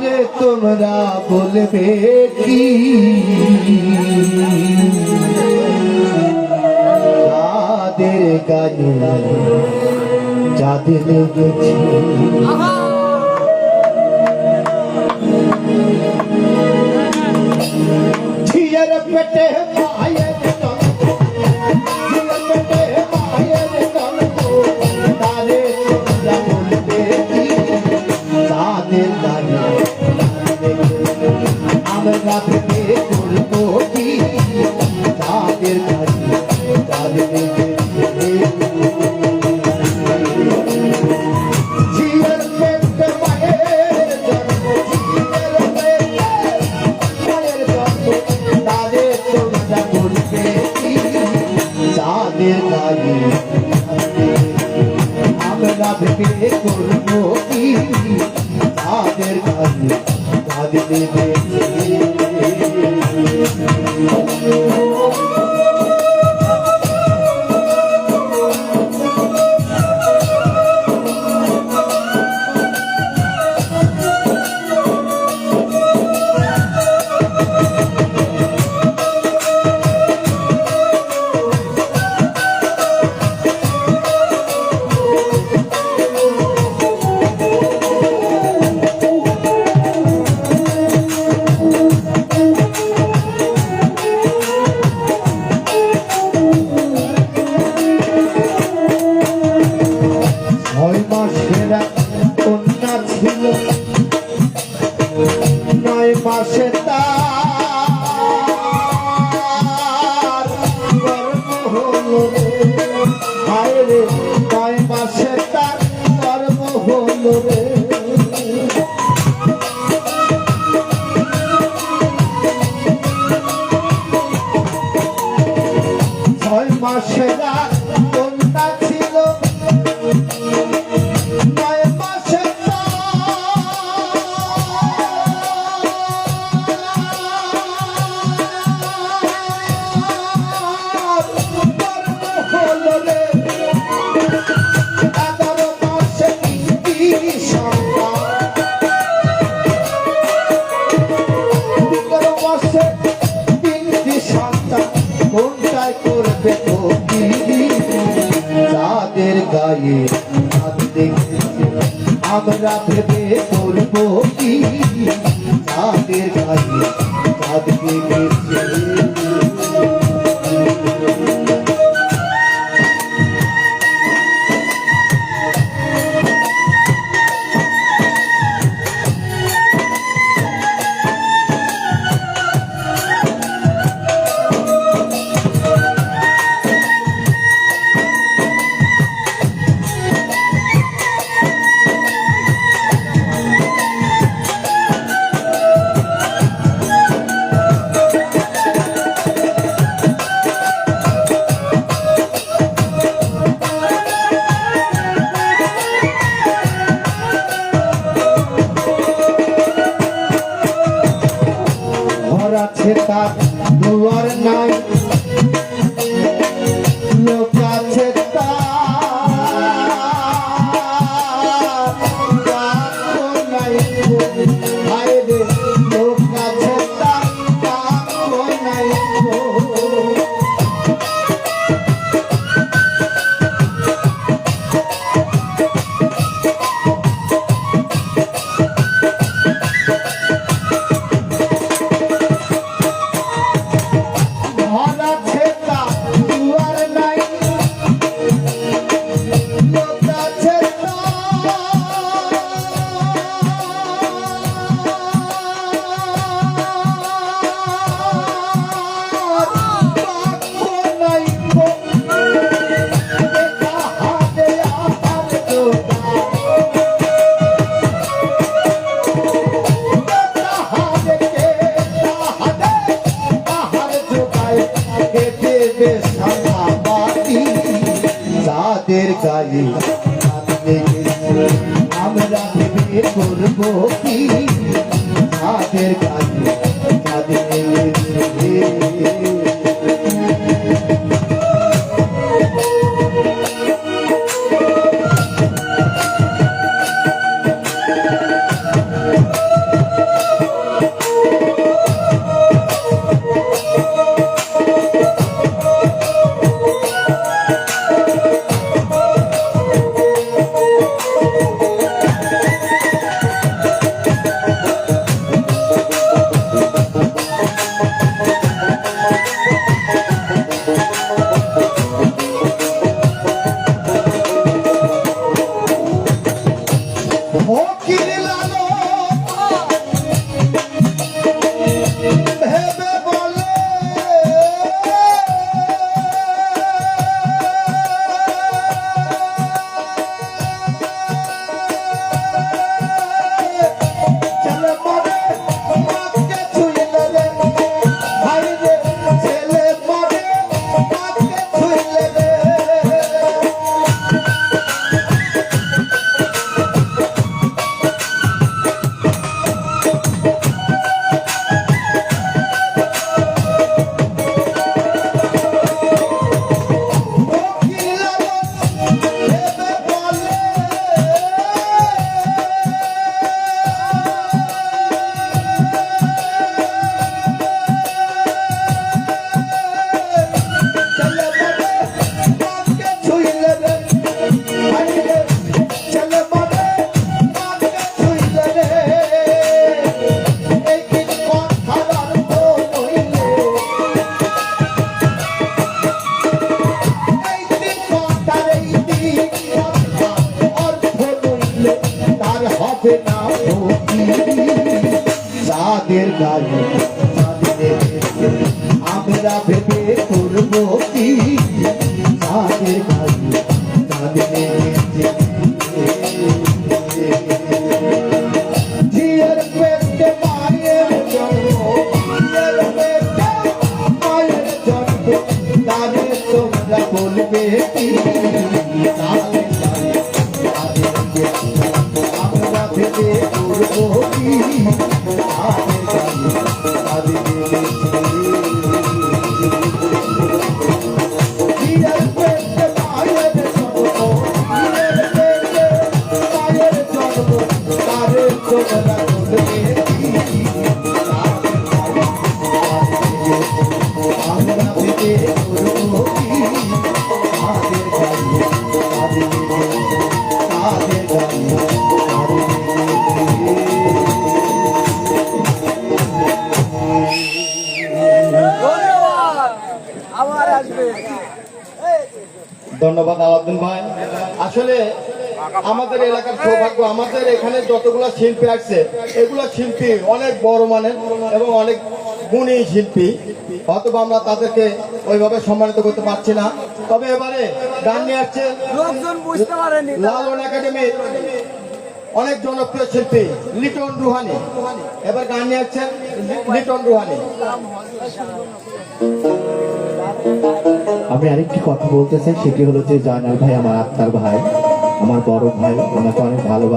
আগে তোমরা বলবে কি? যাদের গানে যাদের লেগেছে ঘেরা কন্যা ছিল। নয় মাসে তার গর্ব হলো। হায় রে, নয় মাসে তার গর্ব হলো রে। I'm সাথে সাথা বাতি তাদের গায়ে গায়ে যাদের আমরা ভেবে করব কি যাদের গায়ে যাদের জিয়ার পেটে মায়ের জন্ম জিয়ার পেটে মায়ের জন্ম তারে তোমরা বলবে কি আসলে আমাদের এলাকার সৌভাগ্য আমাদের এখানে যতগুলো শিল্পী আসছে এগুলো শিল্পী অনেক বড় মানের এবং অনেক গুণী শিল্পী। হয়তো আমরা তাদেরকে ওইভাবে সম্মানিত করতে পারছি না। তবে এবারে গান নিয়ে আসছে লোকজন বুঝতে পারেনি। লালন একাডেমি অনেক জনপ্রিয় শিল্পী লিটন রুহানি। এবার গান নিয়ে আসছেন লিটন রুহানি। আমি আরেকটি কথা বলতে চাই সেটি হলো যে জয়নাল ভাই, আমার আত্মার ভাই, আমার বড় ভাই, ওনাকে অনেক ভালোবাসি।